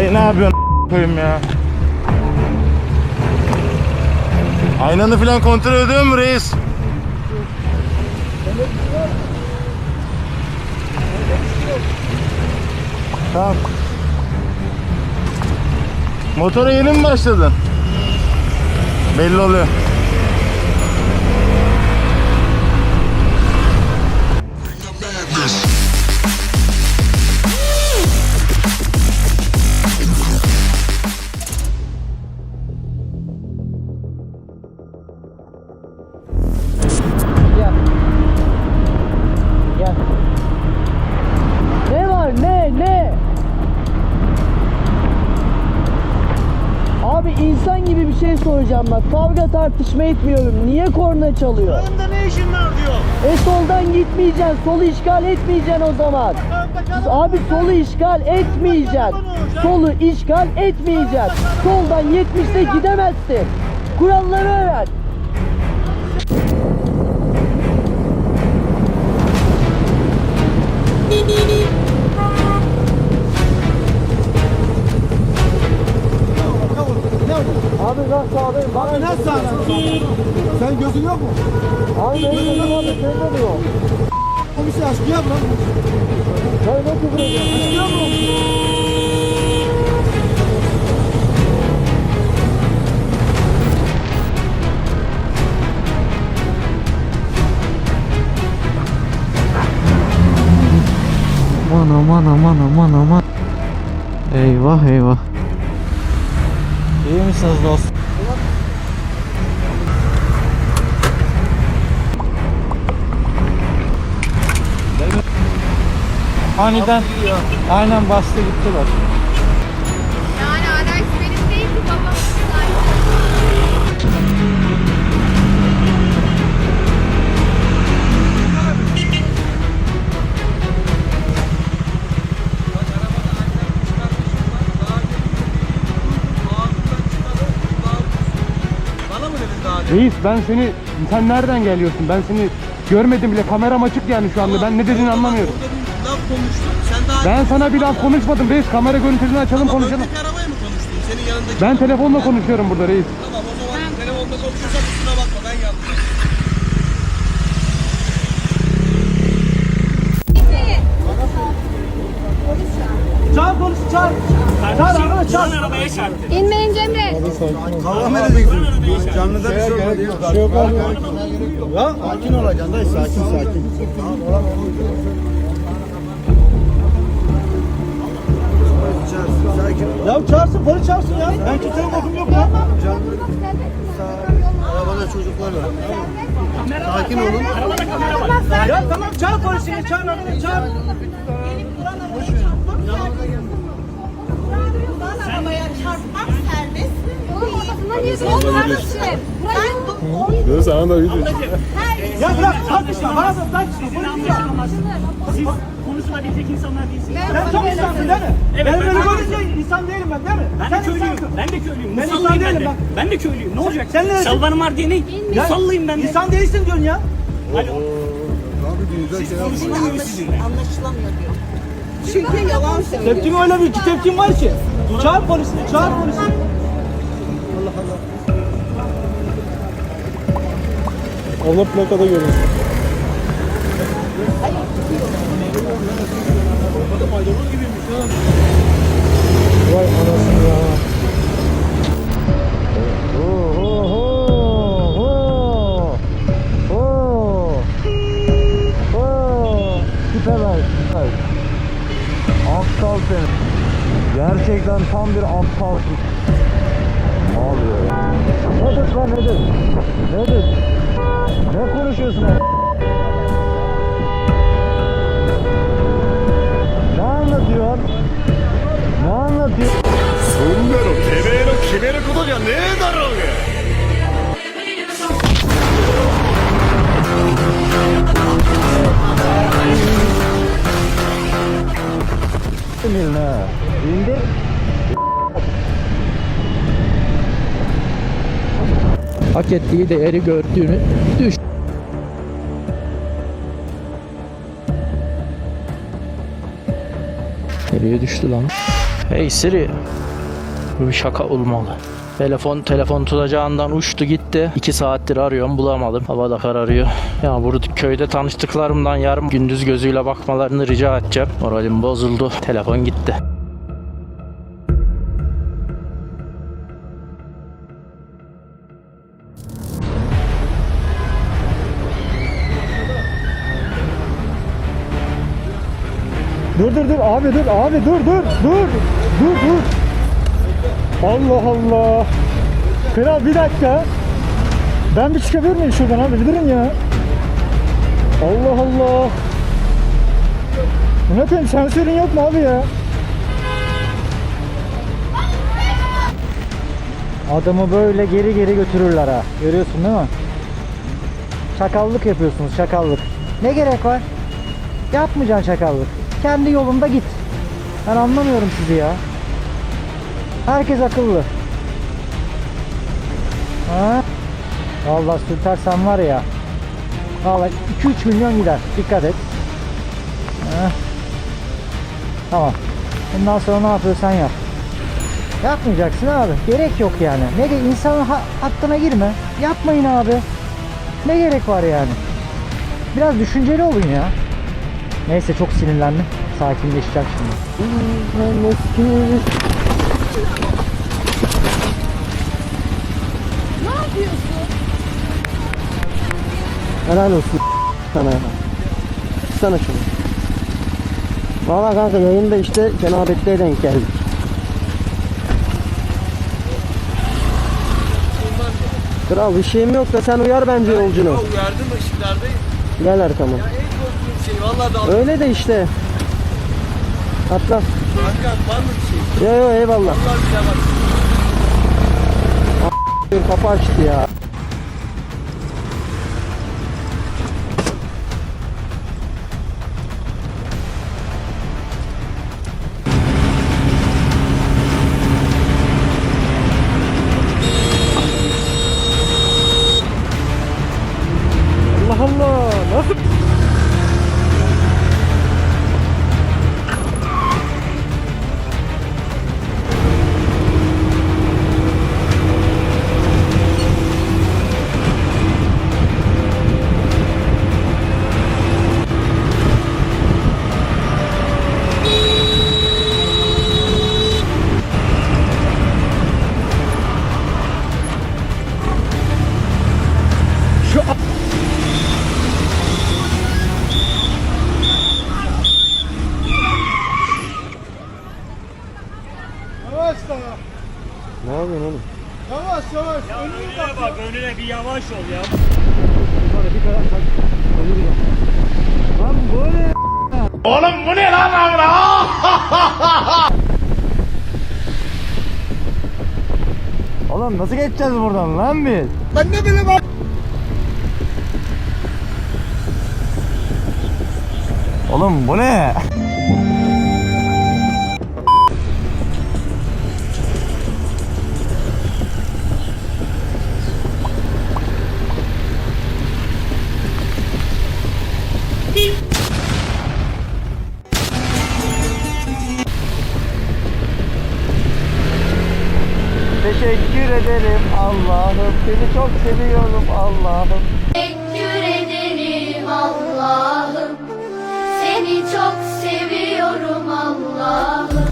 Dayı ne yapıyorsun koyayım ya? Aynanı falan kontrol ediyor mu reis? Tamam. Motora yeni mi başladın? Belli oluyor. Soracağım bak. Kavga tartışma etmiyorum. Niye korna çalıyor? Yanında ne işin var diyor. E soldan gitmeyeceksin. Solu işgal etmeyeceksin o zaman. Abi solu işgal etmeyeceksin. Solu işgal etmeyeceksin. Soldan 70'te gidemezsin. Kuralları öğren. Ne sana? Sen gözün yok mu? Abi benim gözüm abi sende de yok. Bir şey aşkı yap lan. Sen ne küfür ediyorsun? Aşkı yap mı? Aman aman aman aman aman. Eyvah eyvah. İyi misiniz dostum? Aniden aynen bastı gitti bak. Yani araç benim değil ki babamın. Reis ben seni sen nereden geliyorsun? Ben seni görmedim bile kameram açık yani şu anda. Ben ne dediğini anlamıyorum. Konuştun. Sen daha Ben sana bir laf konuşmadım reis. Kamera görüntüsünü açalım konuşalım. öndeki arabaya mı konuştun? Senin yanındaki. Ben telefonla konuşuyorum burada reis. Tamam o zaman telefonda konuşuyorsan kusura bakma ben yandım. Çağır polis çağır. Çağır araba çağır. arabaya çağır. İnmeyin Cemre. Kavga mı edeceksin? Canlıda bir şey olmadı ya. Şey yok abi. Ya sakin olacaksın dayı sakin sakin. Ya çağırsın polis çağırsın ya. Ben kimsenin bokum yok ya. Arabada çocuklar var. Sakin olun. Ya tamam çağır polisini çağır arabayı çağır. arabaya çarpmak serbest. Oğlum odasında niye doldurmadın? Dur sana da video. Ya bırak tartışma bana da tartışma. Polis çağır. Siz konuşulabilecek insanlar değilsiniz. Sen çok insansın değil mi? Evet, ben ben çok görünce insan değilim ben değil mi? Ben Sen de köylüyüm. insansın. Ben de köylüyüm. Ben insan ben değilim de. bak. Ben de köylüyüm. Ne olacak? Sen ne- Şalvarım var diye ne? Musallıyım ben de. İnsan değilsin diyorsun ya. Anlaşılamıyor diyor. Çünkü yalan söylüyor. Tepkim öyle bir iki tepkim var ki. Çağır polisini, çağır polisini. Allah plakada görün. Vay anasını ya. Oo, oo, oo, oo. Oo. Oo. Süper süper. Aptal sen. Gerçekten tam bir aptalsın. Ya? Nedir lan nedir? Nedir? Ne konuşuyorsun lan? 決めることじゃねえだろうが Eline. İndir. Hak ettiği değeri gördüğünü düş. Nereye düştü lan? Hey Siri. Bu bir şaka olmalı. Telefon telefon tutacağından uçtu gitti. 2 saattir arıyorum bulamadım. Hava da kararıyor. Ya burada köyde tanıştıklarımdan yarım gündüz gözüyle bakmalarını rica edeceğim. Moralim bozuldu. Telefon gitti. Dur dur dur abi dur abi dur dur dur dur dur. Allah Allah. Kral bir dakika. Ben bir çıkabilir miyim şuradan abi? Bir ya. Allah Allah. Ne koyayım sensörün yok mu abi ya? Adamı böyle geri geri götürürler ha. Görüyorsun değil mi? Şakallık yapıyorsunuz şakallık. Ne gerek var? Yapmayacaksın şakallık. Kendi yolunda git. Ben anlamıyorum sizi ya. Herkes akıllı. Ha? Vallahi sürtersen var ya. Vallahi 2-3 milyon gider. Dikkat et. Ha? Tamam. Bundan sonra ne yapıyorsan yap. Yapmayacaksın abi. Gerek yok yani. Ne de insanın ha- hakkına girme. Yapmayın abi. Ne gerek var yani? Biraz düşünceli olun ya. Neyse çok sinirlendim. Sakinleşeceğim şimdi. Ne yapıyorsun? Helal olsun sana ya. Sana şunu. Valla kanka yayında işte cenabetliğe denk geldik. Kral bir şeyim yok da sen uyar bence yolcunu. Uyardım ışıklardayım. Gel arkama. En korktuğum şey vallahi dalga. Öyle de işte. Atla. Kanka var mı bir şey? Yo yo eyvallah. Vallahi bilemem. Dur kapı açtı ya. Ne yapıyorsun oğlum? Önüne bak önüne bir yavaş ol ya. Oğlum bu ne lan amına? Oğlum nasıl geçeceğiz buradan lan biz? Ben ne bileyim abi. Oğlum bu ne? Teşekkür ederim Allah'ım. Seni çok seviyorum Allah'ım. Teşekkür ederim Allah'ım. Seni çok seviyorum Allah'ım.